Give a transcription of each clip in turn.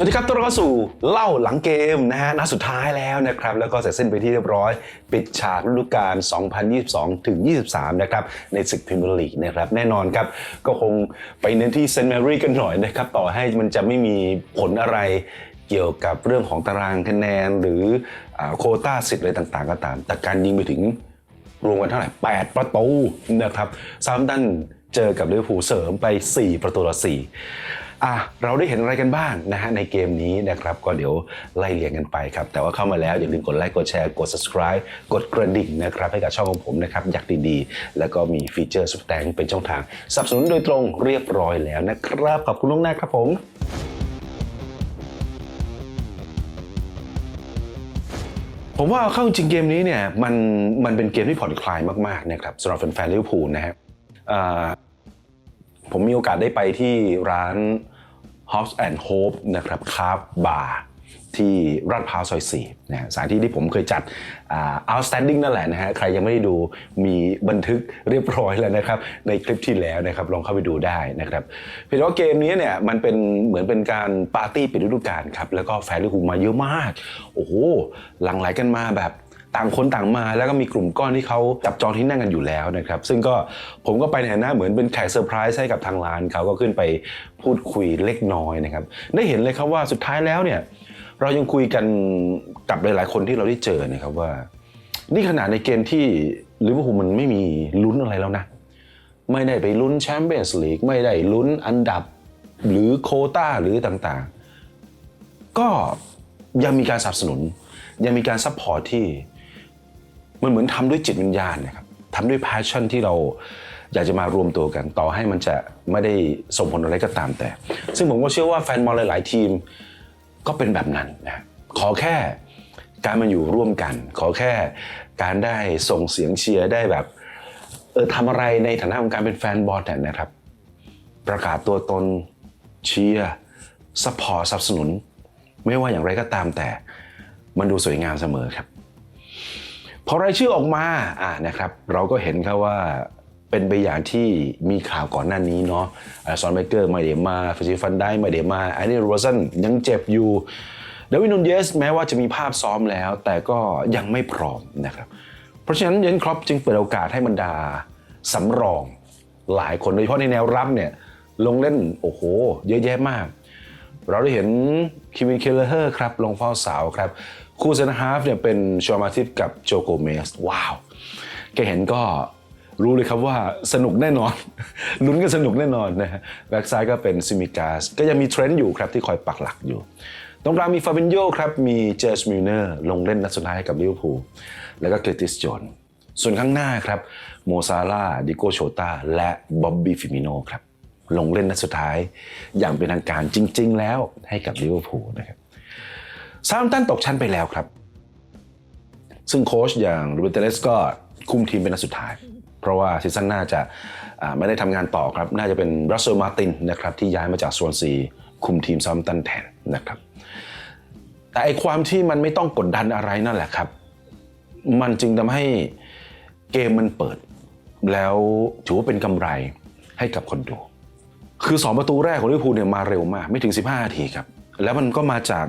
สวัสดีครับต้อนรับเข้าสู่เล่าหลังเกมนะฮะนัดสุดท้ายแล้วนะครับ แล้วก็เสร็จสิ้นไปที่เรียบร้อย ปิดฉากฤดูกาล 2022 ถึง 23 นะครับ ในศึกพรีเมียร์ลีกนะครับ แน่นอนครับ ก็คงไปเน้นที่เซนต์แมรี่กันหน่อยนะครับ ต่อให้มันจะไม่มีผลอะไรเกี่ยวกับเรื่องของตารางคะแนน หรืออโคต้าสิทธิ์อะไรต่างๆ ก็ตาม แต่การยิงไปถึงรวมกันเท่าไหร่ 8 ประตูนะครับซามตันเจอกับลิเวอร์พูลเสริมไป 4 ประตูต่อ4 อะเราได้เห็นอะไรกันบ้างนะฮะในเกมนี้นะครับ ก็เดี๋ยวไล่เรียงกันไปครับ แต่ว่าเข้ามาแล้วอย่าลืมกดไลค์กดแชร์กด subscribe กดกระดิ่งนะครับให้กับช่องของผมนะครับอยากดีๆ แล้วก็มีฟีเจอร์สุดแตงเป็นช่องทางสนับสนุนโดยตรงเรียบร้อยแล้วนะครับขอบคุณล่วงหน้าครับผมผมว่าเข้าจริงเกมนี้เนี่ยมันมันเป็นเกมที่ผ่อนคลายมากๆนะครับสำหรับแฟนๆลิเวอร์พูลนะฮะผมมีโอกาสได้ไปที่ร้าน Hops and Hope นะครับคาร์บาร์ที่ราดพร้าวซอย4นะฮะสถานที่ที่ผมเคยจัดอ่า outstanding นั่นแหละนะฮะ ใครยังไม่ได้ดูมีบันทึกเรียบร้อยแล้วนะครับ ในคลิปที่แล้วนะครับ ลองเข้าไปดูได้นะครับเพียงแต่ว่าเกมนี้เนี่ยมันเป็นเหมือนเป็นการปาร์ตี้ปิดฤดูกาลครับ แล้วก็แฟนลิเวอร์พูลมาเยอะมาก โอ้โหหลั่งไหลกันมาแบบ ต่างคนต่างมาแล้วก็มีกลุ่มก้อนที่เขาจับจองที่นั่งกันอยู่แล้วนะครับซึ่งก็ผมก็ไปในฐานะเหมือนเป็นแขกเซอร์ไพรส์ให้กับทางร้านเขาก็ขึ้นไปพูดคุยเล็กน้อยนะครับได้เห็นเลยครับว่าสุดท้ายแล้วเนี่ยเรายังคุยกันกับหลาย ๆ คนที่เราได้เจอนะครับว่า นี่ขนาดในเกมที่ลิเวอร์พูลมันไม่มีลุ้นอะไรแล้วนะ ไม่ได้ไปลุ้นแชมเปี้ยนส์ลีกไม่ได้ลุ้นอันดับหรือโคต้าหรือต่างๆ ก็ยังมีการสนับสนุน ยังมีการซัพพอร์ตที่ มันเหมือนทำด้วยจิตวิญญาณนะครับทำด้วย passion ที่เราอยากจะมารวมตัวกัน ต่อให้มันจะไม่ได้ส่งผลอะไรก็ตามแต่ ซึ่งผมก็เชื่อว่าแฟนบอลหลาย ๆ ทีมก็เป็นแบบนั้นนะขอแค่การมาอยู่ร่วมกัน ขอแค่การได้ส่งเสียงเชียร์ได้แบบเออทำอะไรในฐานะของการเป็นแฟนบอลนะครับ ประกาศตัวตนเชียร์สปอร์ตสนับสนุน ไม่ว่าอย่างไรก็ตามแต่ มันดูสวยงามเสมอครับ พอรายชื่อออกมาอ่านะครับ เราก็เห็นครับว่าเป็นไปอย่างที่มีข่าวก่อนหน้านี้เนาะซอนเบเกอร์ไม่ได้มาฟิซิฟันได้ไม่ได้มาแอนนี่โรซันยังเจ็บอยู่เดวินนูนเยสแม้ว่าจะมีภาพซ้อมแล้ว แต่ก็ยังไม่พร้อมนะครับ เพราะฉะนั้นเยนครอปจึงเปิดโอกาสให้บรรดาสำรองหลายคนโดยเฉพาะในแนวรับเนี่ยลงเล่นโอ้โห เยอะแยะมาก เราได้เห็นคิวินเคลเลอร์ครับลงเฝ้าสาวครับ คู่เซนฮาฟเนี่ยเป็นชอมาทิฟกับโจโกเมสว้าวแกเห็นก็รู้เลยครับว่าสนุกแน่นอน ลุ้นกันสนุกแน่นอนนะฮะแบ็กซ้ายก็เป็นซิมิกาสก็ยังมีเทรนด์อยู่ครับที่คอยปักหลักอยู่ตรงกลางมีฟาบินโยครับมีเจสมิลเนอร์ลงเล่นนัดสุดท้ายกับลิเวอร์พูลแล้วก็เคลติสโจนส่วนข้างหน้าครับโมซาลาดิโกโชตาและบ๊อบบี้ฟิมิโนครับลงเล่นนัดสุดท้าย อย่างเป็นทางการจริง ๆ แล้วให้กับลิเวอร์พูลนะครับ ซามตันตกชั้นไปแล้วครับ ซึ่งโค้ชอย่างรูเบนเตเลสก็คุมทีมเป็นนัดสุดท้าย เพราะว่าซีซั่นหน้าจะไม่ได้ทำงานต่อครับ น่าจะเป็นรัสเซลมาตินนะครับที่ย้ายมาจากสวนซีคุมทีมซามตันแทนนะครับ แต่ไอความที่มันไม่ต้องกดดันอะไรนั่นแหละครับ มันจึงทำให้เกมมันเปิด แล้วถือว่าเป็นกำไรให้กับคนดู คือ 2 ประตูแรกของลิเวอร์พูลเนี่ยมาเร็วมาก ไม่ถึง 15นาทีครับ แล้วมันก็มาจาก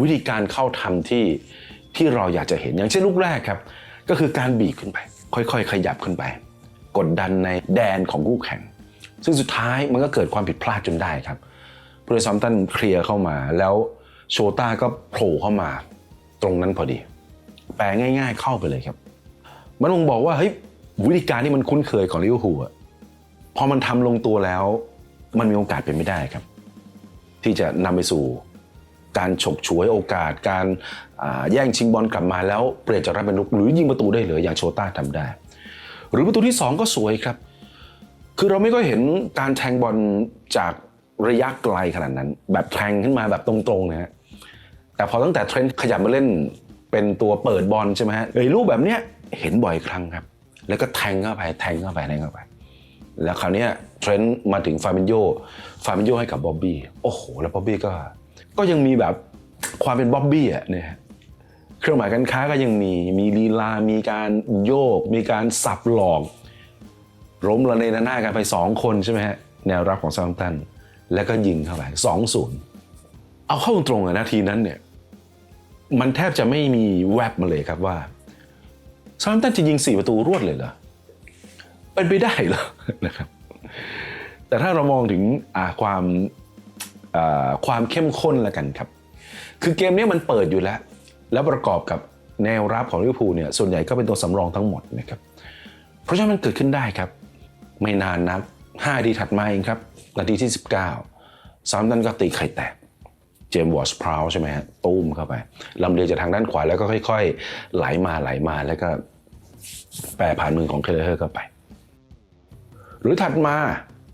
วิธีการเข้าทำที่ที่เราอยากจะเห็นอย่างเช่นลูกแรกครับ ก็คือการบีบขึ้นไป ค่อยๆ ขยับขึ้นไป กดดันในแดนของคู่แข่ง ซึ่งสุดท้ายมันก็เกิดความผิดพลาดจนได้ครับผู้เล่นซัมตันเคลียร์เข้ามา แล้วโชต้าก็โผล่เข้ามา ตรงนั้นพอดี แปลง่าย ๆ เข้าไปเลยครับ มันคงบอกว่าเฮ้ยวิธีการที่มันคุ้นเคยของลิเวอร์พูลอะพอมันทำลงตัวแล้ว มันมีโอกาสเป็นไม่ได้ครับ ที่จะนำไปสู่ การฉกฉวยโอกาส การแย่งชิงบอลกลับมาแล้วเปลี่ยนจากรับเป็นลุกหรือยิงประตูได้เลยอย่างโชต้าทำได้ หรือประตูที่ 2 ก็สวยครับ คือเราไม่ก็เห็นการแทงบอลจากระยะไกลขนาดนั้น แบบแทงขึ้นมาแบบตรงๆนะฮะแต่พอตั้งแต่เทรนด์ขยับมาเล่นเป็นตัวเปิดบอลใช่ไหมฮะไอ้รูปแบบเนี้ยเห็นบ่อยครั้งครับ แล้วก็แทงเข้าไปแทงเข้าไปแทงเข้าไปแล้วคราวนี้เทรนต์มาถึงฟาบินโยฟาบินโยให้กับบอบบี้ โอ้โห แล้วบ๊อบบี้ก็ ก็ยังมีแบบความเป็นบ๊อบบี้อะเนี่ยฮะเครื่องหมายการค้าก็ยังมีมีลีลา มีการโยก มีการสับหลอกล้มระเนระนาดกันไป 2 คนใช่ไหมฮะแนวรับของซา m มตัน แล้วก็ยิงเข้าไป2 0เอาเข้าตรงๆอะนาทีนั้นเนี่ยมันแทบจะไม่มีแวบมาเลยครับว่าซา m มตันจะยิงสี่ประตูรวดเลยเหรอเป็นไปได้เหรอนะครับแต่ถ้าเรามองถึงความ ความเข้มข้นละกันครับ คือเกมนี้มันเปิดอยู่แล้ว แล้วประกอบกับแนวรับของลิเวอร์พูลเนี่ยส่วนใหญ่ก็เป็นตัวสำรองทั้งหมดนะครับ เพราะฉะนั้นมันเกิดขึ้นได้ครับ ไม่นานนัก5นาทีถัดมาเองครับนาทีที่ 19ซา m มตันก็ตีไข่แตกเจมส์วอร์สพราวใช่ไหมฮะตุ้มเข้าไปลำเลียงจากทางด้านขวาแล้วก็ค่อย ๆ ไหลมาไหลมาแล้วก็แปรผ่านมือของเคเลเฮอร์เข้าไป หรือถัดมา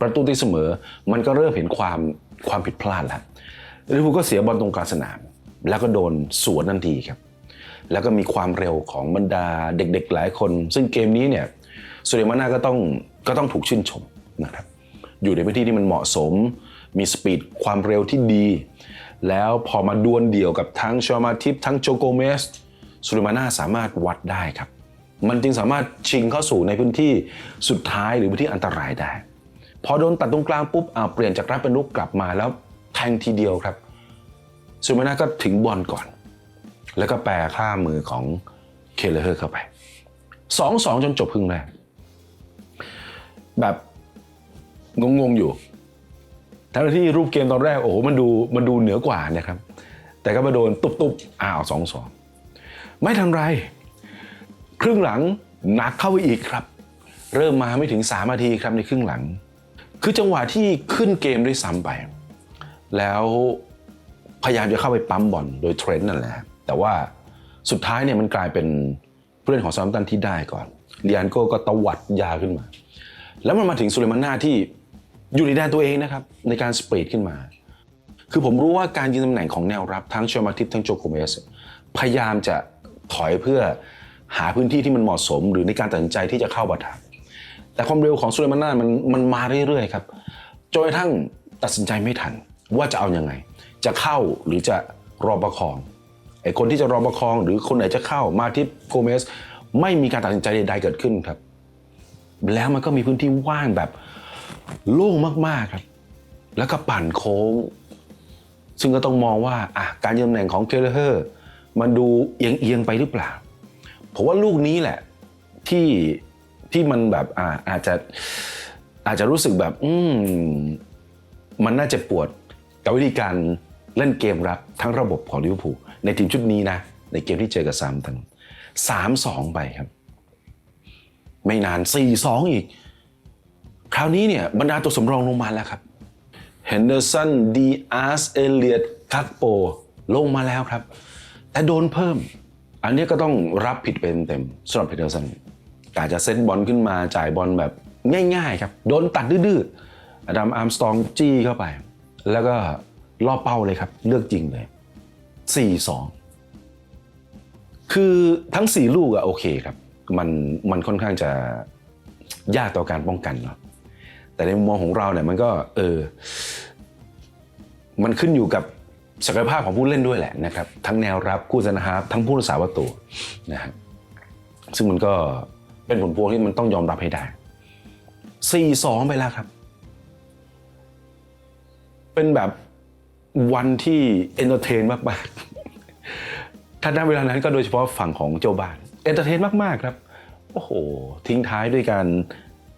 ประตูตีเสมอมันก็เริ่มเห็นความ ความผิดพลาดแล้วลิเวอร์พูลก็เสียบอลตรงกลางสนาม แล้วก็โดนสวนทันทีครับ แล้วก็มีความเร็วของบรรดาเด็กๆหลายคน ซึ่งเกมนี้เนี่ยสุเรมาน่าก็ต้องก็ต้องถูกชื่นชมนะครับอยู่ในพื้นที่ที่มันเหมาะสม มีสปีดความเร็วที่ดี แล้วพอมาดวลเดี่ยวกับทั้งชอมาทิปทั้งโจโกเมสสุเรมาน่าสามารถวัดได้ครับ มันจึงสามารถชิงเข้าสู่ในพื้นที่สุดท้ายหรือพื้นที่อันตรายได้ พอโดนตัดตรงกลางปุ๊บอ่าเปลี่ยนจากรับเป็นลุกกลับมาแล้วแทงทีเดียวครับสุเมาน่าก็ถึงบอลก่อน แล้วก็แปรข้ามมือของเคเลเฮอร์เข้าไปสองสองจนจบครึ่งแรกแบบงงๆอยู่ทั้งที่รูปเกมตอนแรกโอ้โหมันดูมันดูเหนือกว่านะครับ แต่ก็มาโดนตุบๆอ้าวสองสองไม่ทันไร ครึ่งหลังหนักเข้าไปอีกครับ เริ่มมาไม่ถึง3นาทีครับในครึ่งหลัง คือจังหวะที่ขึ้นเกมด้วยซ้ำไป แล้วพยายามจะเข้าไปปั๊มบอลโดยเทรนต์นั่นแหละแต่ว่าสุดท้ายเนี่ยมันกลายเป็นผู้เล่นของซามตันที่ได้ก่อนเลียนโก้ก็ตวัดยาขึ้นมา แล้วมันมาถึงสุเลมาน่าที่อยู่ในแดนตัวเองนะครับ ในการสปีดขึ้นมา คือผมรู้ว่าการยืนตำแหน่งของแนวรับทั้งชมาทิปทั้งโจโกเมสพยายามจะถอยเพื่อหาพื้นที่ที่มันเหมาะสม หรือในการตัดสินใจที่จะเข้าบัตร แต่ความเร็วของสุเลมาน่ามันมันมาเรื่อยๆครับจนกระทั่งตัดสินใจไม่ทันว่าจะเอาอยัางไง จะเข้าหรือจะรอประคองไอ้คนที่จะรอประคองหรือคนไหนจะเข้ามาทิปโกเมสไม่มีการตัดสินใจใดๆเกิดขึ้นครับ แล้วมันก็มีพื้นที่ว่างแบบโล่งมากๆครับ แล้วก็ปั่นโค้ง ซึ่งก็ต้องมองว่าอะการยืนตำแหน่งของเคเลเฮอร์มันดูเอียงๆไปหรือเปล่าผมว่าลูกนี้แหละที่ ที่มันแบบอ่าอาจจะอาจจะรู้สึกแบบ อืมมันน่าจะปวดกับวิธีการเล่นเกมรับทั้งระบบของลิเวอร์พูลในทีมชุดนี้นะ ในเกมที่เจอกับซามตันสามสองไปครับ ไม่นาน4-2อีก คราวนี้เนี่ยบรรดาตัวสำรองลงมาแล้วครับเฮนเดอร์สันดีอาร์สเอเลียตคักโปลงมาแล้วครับ แต่โดนเพิ่ม อันนี้ก็ต้องรับผิดไปเต็มสำหรับเฮนเดอร์สัน กาจะเซตบอลขึ้นมาจ่ายบอลแบบง่าย ๆ ครับ โดนตัดดื้อๆอดัมอาร์มสตองจี้เข้าไป แล้วก็ล่อเป้าเลยครับ เลือกจริงเลย 4-2 คือทั้ง 4 ลูกอะโอเคครับ มันมันค่อนข้างจะยากต่อการป้องกันเนาะแต่ในมุมมองของเราเนี่ยมันก็เออ มันขึ้นอยู่กับศักยภาพของผู้เล่นด้วยแหละนะครับ ทั้งแนวรับคู่สนาฮาฟทั้งผู้รักษาประตูนะฮะซึ่งมันก็ เป็นผลพวงที่มันต้องยอมรับให้ได้4-2ไปแล้วครับ เป็นแบบวันที่เอนเตอร์เทนมากๆถ้าณเวลานั้นก็โดยเฉพาะฝั่งของเจ้าบ้านเอนเตอร์เทนมากๆครับ โอ้โห ทิ้งท้ายด้วยการ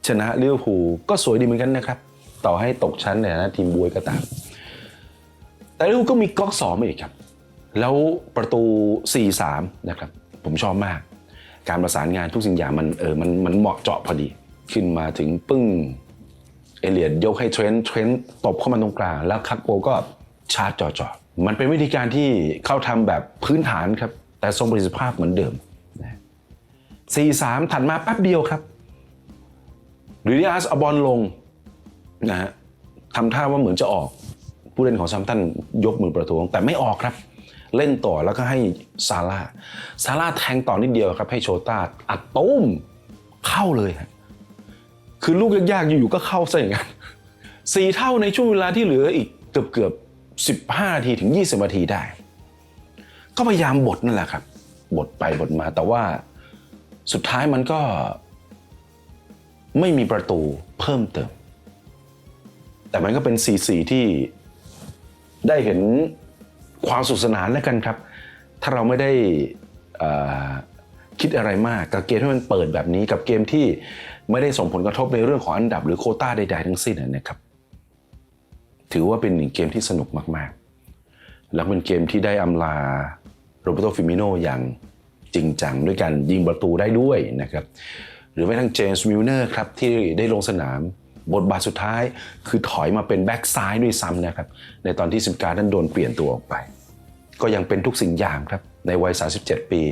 ชนะลิเวอร์พูลก็สวยดีเหมือนกันนะครับ ต่อให้ตกชั้นในฐานะทีมบวยก็ตาม แต่ลิเวอร์พูลก็มีก๊อกสองมาอีกครับ แล้วประตู 4-3 นะครับ ผมชอบมาก การประสานงานทุกสิ่งอย่างมันเออมันมันเหมาะเจาะพอดี ขึ้นมาถึงปึ้งเอเลียดยกให้เทรนต์เทรนต์ตบเข้ามาตรงกลางแล้วคักโปก็ชาร์จจ่อๆมันเป็นวิธีการที่เข้าทำแบบพื้นฐานครับ แต่ทรงประสิทธิภาพเหมือนเดิมนะ4-3ถัดมาแป๊บเดียวครับหรือดิอาสเอาบอลลงนะฮะทำท่าว่าเหมือนจะออกผู้เล่นของซัมตันยกมือประท้วงแต่ไม่ออกครับ เล่นต่อแล้วก็ให้ซาร่าซาร่าแทงต่อนิดเดียวครับ ให้โชต้าอัดตุ้มเข้าเลยคือลูกยากๆอยู่ๆก็เข้าซะอย่างนั้นสี่เท่าในช่วงเวลาที่เหลืออีกเกือบเกือบสิบห้านาทีถึง20นาทีได้ ก็พยายามบดนั่นแหละครับบดไปบดมาแต่ว่าสุดท้ายมันก็ ไม่มีประตูเพิ่มเติม แต่มันก็เป็น 4-4 ที่ได้เห็น ความสุขสนานแล้วกันครับ ถ้าเราไม่ได้คิดอะไรมากกับเกมที่มันเปิดแบบนี้กับเกมที่ไม่ได้ส่งผลกระทบในเรื่องของอันดับหรือโคต้าใดๆทั้งสิ้นนะครับ ถือว่าเป็นหนึ่งเกมที่สนุกมากๆ แล้วเป็นเกมที่ได้อำลาโรเบโตฟิมิโนอย่างจริงจังด้วยการยิงประตูได้ด้วยนะครับ หรือแม้ทั้งเจมส์มิลเนอร์ครับที่ได้ลงสนาม บทบาทสุดท้ายคือถอยมาเป็นแบ็กซ้ายด้วยซ้ำนะครับ ในตอนที่สิบการนั้นโดนเปลี่ยนตัวออกไป ก็ยังเป็นทุกสิ่งอย่างครับ ในวัย 37 ปี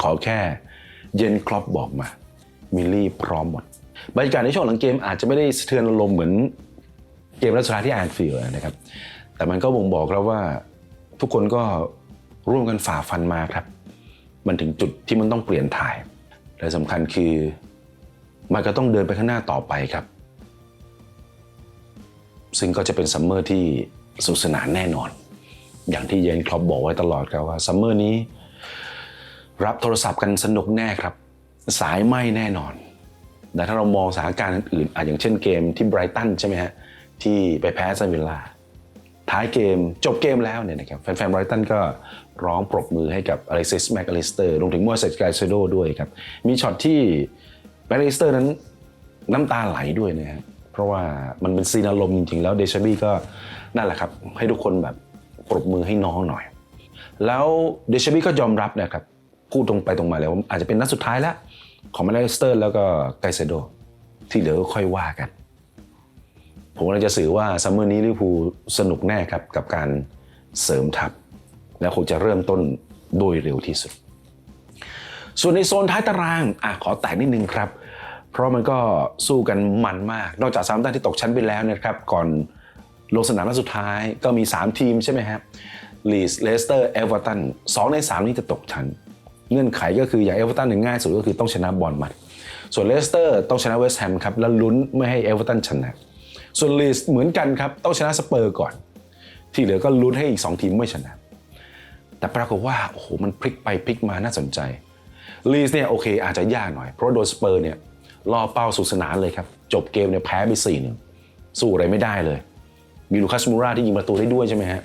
ขอแค่เยนครอปบอกมา มิลลี่พร้อมหมด บรรยากาศในช่วงหลังเกมอาจจะไม่ได้สะเทือนอารมณ์เหมือนเกมรัชดาที่แอนฟิลด์นะครับ แต่มันก็บ่งบอกแล้วว่าทุกคนก็ร่วมกันฝ่าฟันมาครับ มันถึงจุดที่มันต้องเปลี่ยนถ่าย และสำคัญคือมันก็ต้องเดินไปข้างหน้าต่อไปครับ ซึ่งก็จะเป็นซัมเมอร์ที่สนุกสนานแน่นอน อย่างที่เยนครอปบอกไว้ตลอดครับว่าซัมเมอร์นี้ รับโทรศัพท์กันสนุกแน่ครับ สายไหมแน่นอน แต่ถ้าเรามองสถานการณ์อื่นๆอะอย่างเช่นเกมที่ไบรตันใช่ไหมฮะที่ไปแพ้ซันวิลล่าท้ายเกมจบเกมแล้วเนี่ยนะครับแฟนๆไบรตันก็ร้องปรบมือให้กับอเล็กซิสแมคอลิสเตอร์รวมถึงมอร์เซสไกเซโดด้วยครับ มีช็อตที่แมคอลิสเตอร์นั้นน้ำตาไหลด้วยนะฮะเพ ราะว่ามันเป็นซีนอารมณ์จริงๆแล้วเดชบี้ก็นั่นแหละครับ ให้ทุกคนแบบปรบมือให้น้องหน่อย แล้วเดชบี้ก็ยอมรับนะครับพูดตรงไปตรงมาเลยว่าอาจจะเป็นนัดสุดท้ายแล้ว ของแมนเชสเตอร์ แล้วก็ไกเซโด ที่เหลือก็ค่อยว่ากัน ผมกำลังจะสื่อว่าซัมเมอร์นี้ลิเวอร์พูลสนุกแน่ครับกับการเสริมทัพ และคงจะเริ่มต้นโดยเร็วที่สุด ส่วนในโซนท้ายตารางอะขอแตกนิดนึงครับ ราะมันก็สู้กันมันมาก นอกจากซามตันที่ตกชั้นไปแล้วนะครับ ก่อนลงสนามนัดสุดท้ายก็มี 3 ทีมใช่ไหมครับลีสเลสเตอร์เอเวอร์ตันสองใน 3 นี้จะตกชั้น เงื่อนไขก็คืออย่างเอเวอร์ตันง่ายสุดก็คือต้องชนะบอลมัด ส่วนเลสเตอร์ต้องชนะเวสต์แฮมครับ แล้วลุ้นไม่ให้เอเวอร์ตันชนะ ส่วนลีสเหมือนกันครับ ต้องชนะสเปอร์ก่อน ที่เหลือก็ลุ้นให้อีก 2 ทีมไม่ชนะ แต่ปรากฏว่าโอ้โหมันพลิกไปพลิกมาน่าสนใจลีสเนี่ยโอเคอาจจะยากหน่อยเพราะโดนสเปอร์เนี่ย ล่อเป้าสุดสนานเลยครับ จบเกมเนี่ยแพ้ไป4หนึ่งสู้อะไรไม่ได้เลย มีลูคัสมูราที่ยิงประตูได้ด้วยใช่ไหมฮะ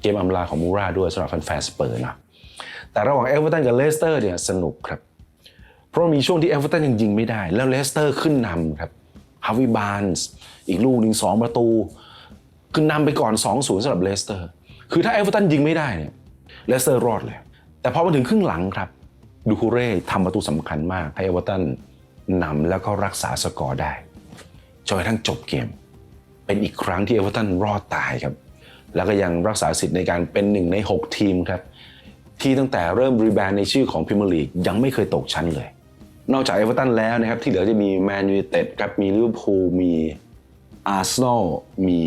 เกมอำลาของมูราด้วยสำหรับแฟนๆสเปอร์นะแต่ระหว่างเอเวอร์ตันกับเลสเตอร์เนี่ยสนุกครับ เพราะมีช่วงที่เอเวอร์ตันยังยิงไม่ได้ แล้วเลสเตอร์ขึ้นนำครับฮาวิบานส์อีกลูกหนึ่งสองประตู ขึ้นนำไปก่อน 2-0สำหรับเลสเตอร์ คือถ้าเอเวอร์ตันยิงไม่ได้เนี่ยเลสเตอร์รอดเลย แต่พอมาถึงครึ่งหลังครับ ดูคูเร่ทำประตูสำคัญมากให้เอเวอร์ตัน นำแล้วก็รักษาสกอร์ได้จนกระทั่งจบเกม เป็นอีกครั้งที่เอเวอร์ตันรอดตายครับ แล้วก็ยังรักษาสิทธิ์ในการเป็นหนึ่งใน 6 ทีมครับ ที่ตั้งแต่เริ่มรีแบรนด์ในชื่อของพรีเมียร์ลีกยังไม่เคยตกชั้นเลย นอกจากเอเวอร์ตันแล้วนะครับ ที่เหลือจะมีแมนยูเต็ดครับมีลิเวอร์พูลมีอาร์เซนอลมี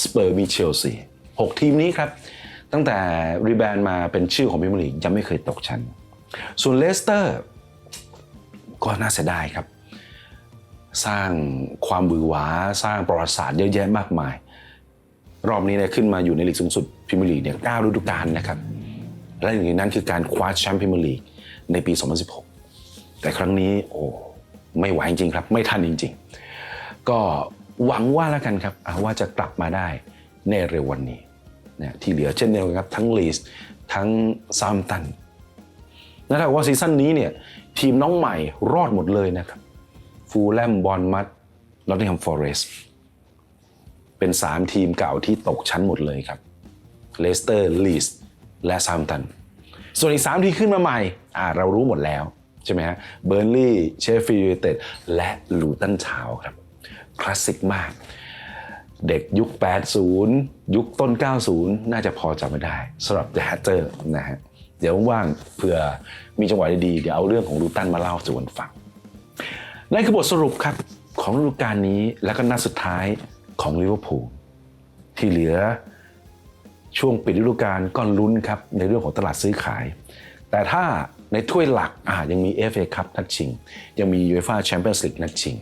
สเปอร์มีเชลซีหกทีมนี้ครับ ตั้งแต่รีแบรนด์มาเป็นชื่อของพรีเมียร์ลีกยังไม่เคยตกชั้น ส่วนเลสเตอร์ ก็น่าเสียดายครับ สร้างความบือหวาสร้างประวัติศาสตร์เยอะแยะมากมาย รอบนี้เนี่ยขึ้นมาอยู่ในลีกสูงสุดพรีเมียร์ลีกเนี่ยเก้าฤดูกาลนะครับ และหนึ่งในนั้นคือการคว้าแชมป์พรีเมียร์ลีกในปี 2016 แต่ครั้งนี้โอ้ไม่ไหวจริงๆครับ ไม่ทันจริง ๆ ก็หวังว่าแล้วกันครับว่าจะกลับมาได้ในเร็ววันนี้นะที่เหลือเช่นเดียวกันครับทั้งลีสทั้งซามตันนั่นแปลว่าซีซั่นนี้เนี่ย ทีมน้องใหม่รอดหมดเลยนะครับ ฟูลแลมบอลมัดลอตติงแฮมฟอเรสต์เป็น3ทีมเก่าที่ตกชั้นหมดเลยครับเลสเตอร์ลีสและซามตัน ส่วนอีก3ที่ขึ้นมาใหม่อ่าเรารู้หมดแล้วใช่ไหมฮะเบอร์นลีย์เชฟฟิลด์ยูไนเต็ดและลูตันชาวครับ คลาสสิกมาก เด็กยุค 80 ยุคต้น 90 น่าจะพอจำไม่ได้สำหรับ The Hatter นะฮะ เดี๋ยวว่างๆเผื่อมีจังหวะดีๆเดี๋ยวเอาเรื่องของลูตันมาเล่าสู่กันฟังนั่นคือบทสรุปครับของฤดูกาลนี้และก็นัดสุดท้ายของลิเวอร์พูลที่เหลือช่วงปิดฤดูกาลก็ลุ้นครับในเรื่องของตลาดซื้อขาย แต่ถ้าในถ้วยหลักอ่ายังมี FA คัพนัดชิง ยังมี UEFA Champions League นัดชิง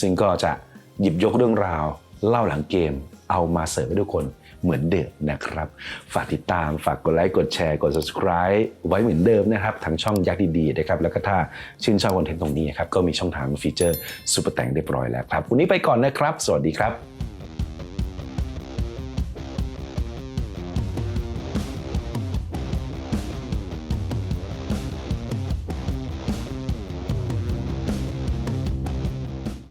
ซึ่งก็จะหยิบยกเรื่องราวเล่าหลังเกม เอามาเสิร์ฟให้ทุกคนเหมือนเดิมนะครับ ฝากติดตามฝากกดไลค์กดแชร์กด subscribe ไว้เหมือนเดิมนะครับทางช่องยักษ์ดีๆนะครับแล้วก็ถ้าชื่นชอบคอนเทนต์ตรงนี้ครับก็มีช่องทางฟีเจอร์ซูเปอร์แต่งเรียบร้อยแล้วครับวันนี้ไปก่อนนะครับ สวัสดีครับ